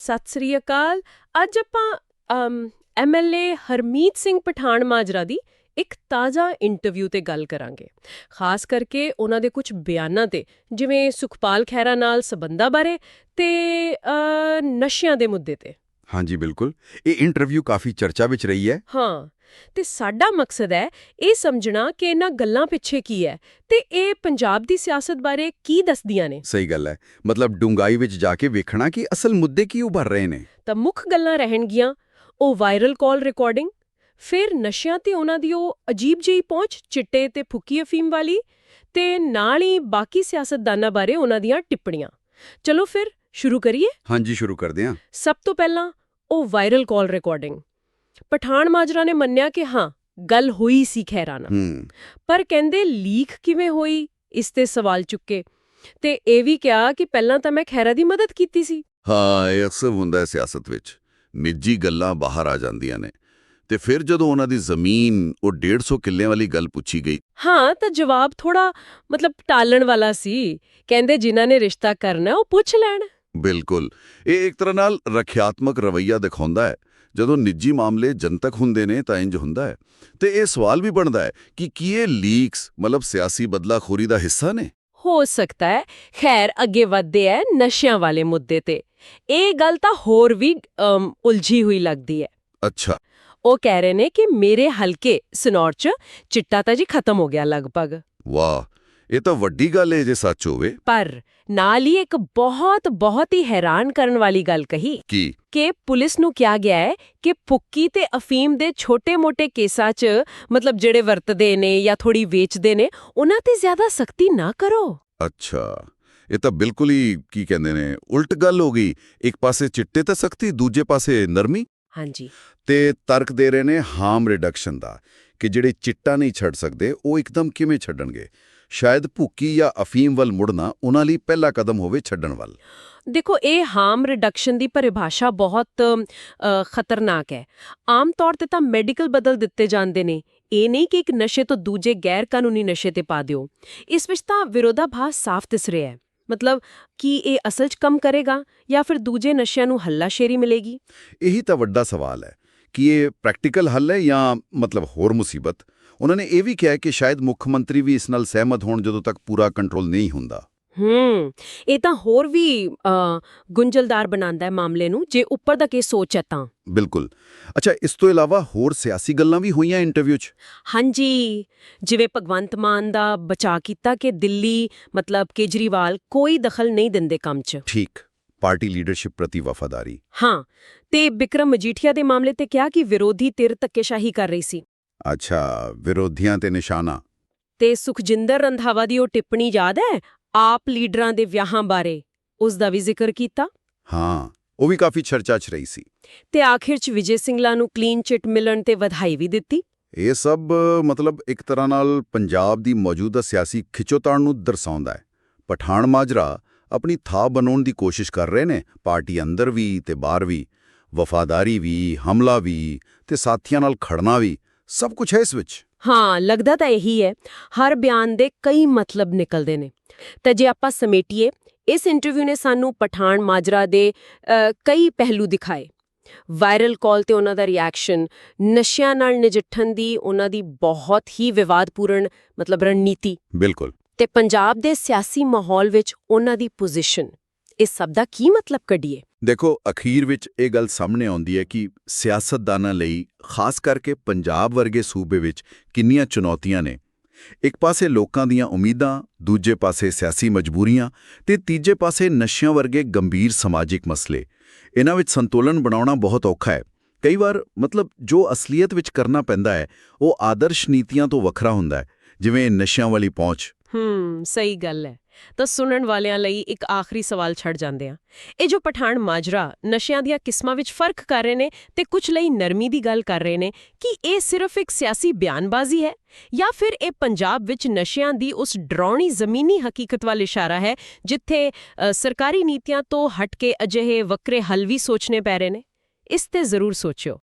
ਸਤਿ ਸ੍ਰੀ ਅਕਾਲ। ਅੱਜ ਆਪਾਂ ਐਮਐਲਏ ਹਰਮੀਤ ਸਿੰਘ ਪਠਾਨ ਮਾਜਰਾ ਦੀ ਇੱਕ ਤਾਜ਼ਾ ਇੰਟਰਵਿਊ ਤੇ ਗੱਲ ਕਰਾਂਗੇ। ਖਾਸ ਕਰਕੇ ਉਹਨਾਂ ਦੇ ਕੁਝ ਬਿਆਨਾਂ ਤੇ, ਜਿਵੇਂ ਸੁਖਪਾਲ ਖਹਿਰਾ ਨਾਲ ਸਬੰਧਾਂ ਬਾਰੇ ਤੇ ਨਸ਼ਿਆਂ ਦੇ ਮੁੱਦੇ ਤੇ। ਹਾਂਜੀ ਬਿਲਕੁਲ। ਇਹ ਇੰਟਰਵਿਊ ਕਾਫੀ ਚਰਚਾ ਵਿੱਚ ਰਹੀ ਹੈ। ਹਾਂ ਤੇ ਸਾਡਾ ਮਕਸਦ ਹੈ ਇਹ ਸਮਝਣਾ ਕਿ ਇਹਨਾਂ ਗੱਲਾਂ ਪਿੱਛੇ ਕੀ ਹੈ ਤੇ ਇਹ ਪੰਜਾਬ ਦੀ ਸਿਆਸਤ ਬਾਰੇ ਕੀ ਦੱਸਦੀਆਂ ਨੇ। ਸਹੀ ਗੱਲ ਹੈ। ਮਤਲਬ ਡੂੰਘਾਈ ਵਿੱਚ ਜਾ ਕੇ ਵੇਖਣਾ ਕਿ ਅਸਲ ਮੁੱਦੇ ਕੀ ਉੱਭਰ ਰਹੇ ਨੇ। ਤਾਂ ਮੁੱਖ ਗੱਲਾਂ ਰਹਿਣਗੀਆਂ ਉਹ ਵਾਇਰਲ ਕਾਲ ਰਿਕਾਰਡਿੰਗ ਫਿਰ ਨਸ਼ਿਆਂ ਤੇ ਉਹਨਾਂ ਦੀ ਉਹ ਅਜੀਬ ਜਿਹੀ ਪਹੁੰਚ ਚਿੱਟੇ ਤੇ ਫੁੱਕੀ ਅਫੀਮ ਵਾਲੀ ਤੇ ਨਾਲ ਹੀ ਬਾਕੀ ਸਿਆਸਤਦਾਨਾਂ ਬਾਰੇ ਉਹਨਾਂ ਦੀਆਂ ਟਿੱਪਣੀਆਂ। ਚਲੋ ਫਿਰ ਸ਼ੁਰੂ ਕਰੀਏ? ਹਾਂਜੀ ਸ਼ੁਰੂ ਕਰਦੇ ਹਾਂ। ਸਭ ਤੋਂ ਪਹਿਲਾਂ ਉਹ viral call recording Pathan Majra ਨੇ ਮੰਨਿਆ ਕਿ ਹਾਂ ਗੱਲ ਹੋਈ ਸੀ ਖੈਰਾ ਨਾਲ ਹੂੰ। ਪਰ ਕਹਿੰਦੇ ਲੀਕ ਕਿਵੇਂ ਹੋਈ ਇਸ ਤੇ ਸਵਾਲ ਚੁੱਕੇ। ਤੇ ਇਹ ਵੀ ਕਿਹਾ ਕਿ ਪਹਿਲਾਂ ਤਾਂ ਮੈਂ ਖੈਰਾ ਦੀ ਮਦਦ ਕੀਤੀ ਸੀ। ਹਾਂ ਇਹ ਅਕਸਰ ਹੁੰਦਾ ਹੈ ਸਿਆਸਤ ਵਿੱਚ। ਨਿੱਜੀ ਗੱਲਾਂ ਬਾਹਰ ਆ ਜਾਂਦੀਆਂ ਨੇ। ਤੇ ਫਿਰ ਜਦੋਂ ਉਹਨਾਂ ਦੀ ਜ਼ਮੀਨ ਉਹ 150 ਕਿੱਲਿਆਂ ਵਾਲੀ ਗੱਲ ਪੁੱਛੀ ਗਈ। ਹਾਂ ਤਾਂ ਜਵਾਬ ਥੋੜਾ ਮਤਲਬ ਟਾਲਣ ਵਾਲਾ ਸੀ। ਕਹਿੰਦੇ ਜਿਨ੍ਹਾਂ ਨੇ ਰਿਸ਼ਤਾ ਕਰਨਾ ਉਹ ਪੁੱਛ ਲੈਣ। ਬਿਲਕੁਲ। ਇਹ ਇੱਕ ਤਰ੍ਹਾਂ ਨਾਲ ਰੱਖਿਆਤਮਕ ਰਵੱਈਆ ਦਿਖਾਉਂਦਾ ਹੈ। ਜਦੋਂ ਨਿੱਜੀ ਮਾਮਲੇ ਜਨਤਕ ਹੁੰਦੇ ਨੇ ਤਾਂ ਇੰਜ ਹੁੰਦਾ ਹੈ। ਤੇ ਇਹ ਸਵਾਲ ਵੀ ਬਣਦਾ ਹੈ ਕਿ ਕੀ ਇਹ ਲੀਕਸ ਮਤਲਬ ਸਿਆਸੀ ਬਦਲਾਖੋਰੀ ਦਾ ਹਿੱਸਾ ਨੇ? ਹੋ ਸਕਦਾ ਹੈ। ਖੈਰ ਅੱਗੇ ਵਧਦੇ ਐ ਨਸ਼ਿਆਂ ਵਾਲੇ ਮੁੱਦੇ ਤੇ। ਇਹ ਗੱਲ ਤਾਂ ਹੋਰ ਵੀ ਉਲਝੀ ਹੋਈ ਲੱਗਦੀ ਹੈ। ਅੱਛਾ। ਉਹ ਕਹਿ ਰਹੇ ਨੇ ਕਿ ਮੇਰੇ ਹਲਕੇ ਸਨੌਰ ਚ ਚਿੱਟਾ ਤਾਂ ਜੀ ਖਤਮ ਹੋ ਗਿਆ ਲਗਭਗ। ਵਾਹ। ਇਹ ਤਾਂ ਵੱਡੀ ਗੱਲ ਹੈ ਜੇ ਸੱਚ ਹੋਵੇ। ਪਰ ਨਾਲ ਹੀ ਇੱਕ ਬਹੁਤ ਬਹੁਤ ਹੀ ਹੈਰਾਨ ਕਰਨ ਵਾਲੀ ਗੱਲ ਕਹੀ ਕੀ? ਕਿ ਪੁਲਿਸ ਨੂੰ ਕਿਹਾ ਗਿਆ ਹੈ ਕਿ ਫੁੱਕੀ ਤੇ ਅਫੀਮ ਦੇ ਛੋਟੇ-ਮੋਟੇ ਕੇਸਾਂ 'ਚ ਮਤਲਬ ਜਿਹੜੇ ਵਰਤਦੇ ਨੇ ਜਾਂ ਥੋੜੀ ਵੇਚਦੇ ਨੇ ਉਹਨਾਂ ਤੇ ਜ਼ਿਆਦਾ ਸਖਤੀ ਨਾ ਕਰੋ। ਅੱਛਾ। ਇਹ ਤਾਂ ਬਿਲਕੁਲ ਹੀ ਕੀ ਕਹਿੰਦੇ ਨੇ ਉਲਟ ਗੱਲ ਹੋ ਗਈ। ਇੱਕ ਪਾਸੇ ਚਿੱਟੇ ਤੇ ਸਖਤੀ ਦੂਜੇ ਪਾਸੇ ਨਰਮੀ। ਹਾਂਜੀ। ਤੇ ਤਰਕ ਦੇ ਰਹੇ ਨੇ ਹਾਰਮ ਰਿਡਕਸ਼ਨ ਦਾ ਕਿ ਜਿਹੜੇ ਚਿੱਟਾ ਨਹੀਂ ਛੱਡ ਸਕਦੇ ਉਹ ਇੱਕਦਮ ਕਿਵੇਂ ਛੱਡਣਗੇ? ਸ਼ਾਇਦ ਭੁੱਕੀ ਜਾਂ ਅਫੀਮ ਵੱਲ ਮੁੜਨਾ ਉਹਨਾਂ ਲਈ ਪਹਿਲਾ ਕਦਮ ਹੋਵੇ ਛੱਡਣ ਵੱਲ। ਦੇਖੋ ਇਹ ਹਾਰਮ ਰਿਡਕਸ਼ਨ ਦੀ ਪਰਿਭਾਸ਼ਾ ਬਹੁਤ ਖਤਰਨਾਕ ਹੈ। ਆਮ ਤੌਰ ਤੇ ਤਾਂ ਮੈਡੀਕਲ ਬਦਲ ਦਿੱਤੇ ਜਾਂਦੇ ਨੇ। ਇਹ ਨਹੀਂ ਕਿ ਇੱਕ ਨਸ਼ੇ ਤੋਂ ਦੂਜੇ ਗੈਰ ਕਾਨੂੰਨੀ ਨਸ਼ੇ ਤੇ ਪਾ ਦਿਓ। ਇਸ ਵਿੱਚ ਤਾਂ ਵਿਰੋਧਾਭਾਸ ਸਾਫ਼ ਦਿਸ ਰਿਹਾ ਹੈ। ਮਤਲਬ ਕੀ ਇਹ ਅਸਲ 'ਚ ਕੰਮ ਕਰੇਗਾ ਜਾਂ ਫਿਰ ਦੂਜੇ ਨਸ਼ਿਆਂ ਨੂੰ ਹੱਲਾਸ਼ੇਰੀ ਮਿਲੇਗੀ? ਇਹੀ ਤਾਂ ਵੱਡਾ ਸਵਾਲ ਹੈ। ਕਿ ਇਹ ਪ੍ਰੈਕਟੀਕਲ ਹੱਲ ਹੈ ਜਾਂ ਮਤਲਬ ਹੋਰ ਮੁਸੀਬਤ ਉਹਨਾਂ ਨੇ ਇਹ ਵੀ ਕਿਹਾ ਕਿ ਸ਼ਾਇਦ ਮੁੱਖ ਮੰਤਰੀ ਵੀ ਇਸ ਨਾਲ ਸਹਿਮਤ ਹੋਣ ਜਦੋਂ ਤੱਕ ਪੂਰਾ ਕੰਟਰੋਲ ਨਹੀਂ ਹੁੰਦਾ ਹੂੰ ਇਹ ਤਾਂ ਹੋਰ ਵੀ ਗੁੰਝਲਦਾਰ ਬਣਾਉਂਦਾ ਹੈ ਮਾਮਲੇ ਨੂੰ ਜੇ ਉੱਪਰ ਦਾ ਕੇਸ ਸੋਚ ਹੈ ਤਾਂ ਬਿਲਕੁਲ ਅੱਛਾ ਇਸ ਤੋਂ ਇਲਾਵਾ ਹੋਰ ਸਿਆਸੀ ਗੱਲਾਂ ਵੀ ਹੋਈਆਂ ਇੰਟਰਵਿਊ 'ਚ ਹਾਂਜੀ ਜਿਵੇਂ ਭਗਵੰਤ ਮਾਨ ਦਾ ਬਚਾ ਕੀਤਾ ਕਿ ਦਿੱਲੀ ਮਤਲਬ ਕੇਜਰੀਵਾਲ ਕੋਈ ਦਖਲ ਨਹੀਂ ਦਿੰਦੇ ਕੰਮ 'ਚ ਠੀਕ ਪਾਰਟੀ ਲੀਡਰਸ਼ਿਪ ਪ੍ਰਤੀ ਵਫਾਦਾਰੀ। ਹਾਂ ਤੇ ਬਿਕਰਮ ਮਜੀਠੀਆ ਦੇ ਮਾਮਲੇ ਤੇ ਕਿਹਾ ਕਿ ਵਿਰੋਧੀ ਧਿਰ ਧੱਕੇਸ਼ਾਹੀ ਕਰ ਰਹੀ ਸੀ। ਅੱਛਾ ਵਿਰੋਧੀਆਂ ਤੇ ਨਿਸ਼ਾਨਾ। ਤੇ ਸੁਖਜਿੰਦਰ ਰੰਧਾਵਾ ਦੀ ਉਹ ਟਿੱਪਣੀ ਯਾਦ ਹੈ? ਆਪ ਲੀਡਰਾਂ ਦੇ ਵਿਆਹਾਂ ਬਾਰੇ। ਉਸ ਦਾ ਵੀ ਜ਼ਿਕਰ ਕੀਤਾ। ਹਾਂ ਉਹ ਵੀ ਕਾਫੀ ਚਰਚਾ 'ਚ ਰਹੀ ਸੀ। ਤੇ ਆਖਿਰ 'ਚ ਵਿਜੇ ਸਿੰਗਲਾ ਨੂੰ ਕਲੀਨ ਚਿੱਟ ਮਿਲਣ ਤੇ ਵਧਾਈ ਵੀ ਦਿੱਤੀ। ਇਹ ਸਭ ਮਤਲਬ ਇੱਕ ਤਰ੍ਹਾਂ ਨਾਲ ਪੰਜਾਬ ਦੀ ਮੌਜੂਦਾ ਸਿਆਸੀ ਖਿੱਚੋਤਾਣ ਨੂੰ ਦਰਸਾਉਂਦਾ ਹੈ। ਪਠਾਨ ਮਾਜਰਾ ਆਪਣੀ ਥਾਂ ਬਣਾਉਣ ਦੀ ਕੋਸ਼ਿਸ਼ ਕਰ ਰਹੇ ਨੇ। ਪਾਰਟੀ ਅੰਦਰ ਵੀ ਤੇ ਬਾਹਰ ਵੀ। ਵਫਾਦਾਰੀ ਵੀ ਹਮਲਾ ਵੀ ਤੇ ਸਾਥੀਆਂ ਨਾਲ ਖੜਨਾ ਵੀ। ਸਭ ਕੁਝ ਹੈ ਇਸ ਵਿੱਚ। ਹਾਂ ਲੱਗਦਾ ਤਾਂ ਇਹੀ ਹੈ। ਹਰ ਬਿਆਨ ਦੇ ਕਈ ਮਤਲਬ ਨਿਕਲਦੇ ਨੇ। ਤਾਂ ਜੇ ਆਪਾਂ ਸਮੇਟੀਏ ਇਸ ਇੰਟਰਵਿਊ ਨੇ ਸਾਨੂੰ ਪਠਾਨ ਮਾਜਰਾ ਦੇ ਕਈ ਪਹਿਲੂ ਦਿਖਾਏ। ਵਾਇਰਲ ਕਾਲ ਤੇ ਉਹਨਾਂ ਦਾ ਰਿਐਕਸ਼ਨ ਨਸ਼ਿਆਂ ਨਾਲ ਨਜਿੱਠਣ ਦੀ ਉਹਨਾਂ ਦੀ ਬਹੁਤ ਹੀ ਵਿਵਾਦਪੂਰਨ ਮਤਲਬ ਰਣਨੀਤੀ। ਬਿਲਕੁਲ। ਤੇ ਪੰਜਾਬ ਦੇ ਸਿਆਸੀ ਮਾਹੌਲ ਵਿੱਚ ਉਹਨਾਂ ਦੀ ਪੋਜੀਸ਼ਨ ਇਸ ਸਭ ਦਾ ਕੀ ਮਤਲਬ ਕੱਢੀਏ? ਦੇਖੋ, ਅਖੀਰ ਵਿੱਚ ਇਹ ਗੱਲ ਸਾਹਮਣੇ ਆਉਂਦੀ ਹੈ ਕਿ ਸਿਆਸਤਦਾਨਾਂ ਲਈ, ਖਾਸ ਕਰਕੇ ਪੰਜਾਬ ਵਰਗੇ ਸੂਬੇ ਵਿੱਚ ਕਿੰਨੀਆਂ ਚੁਣੌਤੀਆਂ ਨੇ। ਇੱਕ ਪਾਸੇ ਲੋਕਾਂ ਦੀਆਂ ਉਮੀਦਾਂ, ਦੂਜੇ ਪਾਸੇ ਸਿਆਸੀ ਮਜਬੂਰੀਆਂ ਤੇ ਤੀਜੇ ਪਾਸੇ ਨਸ਼ਿਆਂ ਵਰਗੇ ਗੰਭੀਰ ਸਮਾਜਿਕ ਮਸਲੇ। ਇਹਨਾਂ ਵਿੱਚ ਸੰਤੁਲਨ ਬਣਾਉਣਾ ਬਹੁਤ ਔਖਾ ਹੈ। ਕਈ ਵਾਰ ਮਤਲਬ ਜੋ ਅਸਲੀਅਤ ਵਿੱਚ ਕਰਨਾ ਪੈਂਦਾ ਹੈ, ਉਹ ਆਦਰਸ਼ ਨੀਤੀਆਂ ਤੋਂ ਵੱਖਰਾ ਹੁੰਦਾ ਹੈ, ਜਿਵੇਂ ਨਸ਼ਿਆਂ ਵਾਲੀ ਪਹੁੰਚ। ਹੂੰ, ਸਹੀ ਗੱਲ ਹੈ। ਤਾਂ ਸੁਣਨ ਵਾਲਿਆਂ ਲਈ ਇੱਕ ਆਖਰੀ ਸਵਾਲ ਛੱਡ ਜਾਂਦੇ ਆ ਇਹ ਜੋ ਪਠਾਨ ਮਾਜਰਾ ਨਸ਼ਿਆਂ ਦੀਆਂ ਕਿਸਮਾਂ ਵਿੱਚ ਫ਼ਰਕ ਕਰ ਰਹੇ ਨੇ ਤੇ ਕੁਝ ਲਈ ਨਰਮੀ ਦੀ ਗੱਲ ਕਰ ਰਹੇ ਨੇ, ਕਿ ਇਹ ਸਿਰਫ ਇੱਕ ਸਿਆਸੀ ਬਿਆਨਬਾਜ਼ੀ ਹੈ? ਜਾਂ ਫਿਰ ਇਹ ਪੰਜਾਬ ਵਿੱਚ ਨਸ਼ਿਆਂ ਦੀ ਉਸ ਡਰਾਉਣੀ ਜ਼ਮੀਨੀ ਹਕੀਕਤ ਵੱਲ ਇਸ਼ਾਰਾ ਹੈ, ਜਿੱਥੇ ਸਰਕਾਰੀ ਨੀਤੀਆਂ ਤੋਂ ਹਟ ਕੇ ਅਜਿਹੇ ਵੱਖਰੇ ਹੱਲ ਵੀ ਸੋਚਣੇ ਪੈ ਰਹੇ ਨੇ? ਇਸ ਤੇ ਜ਼ਰੂਰ ਸੋਚਿਓ।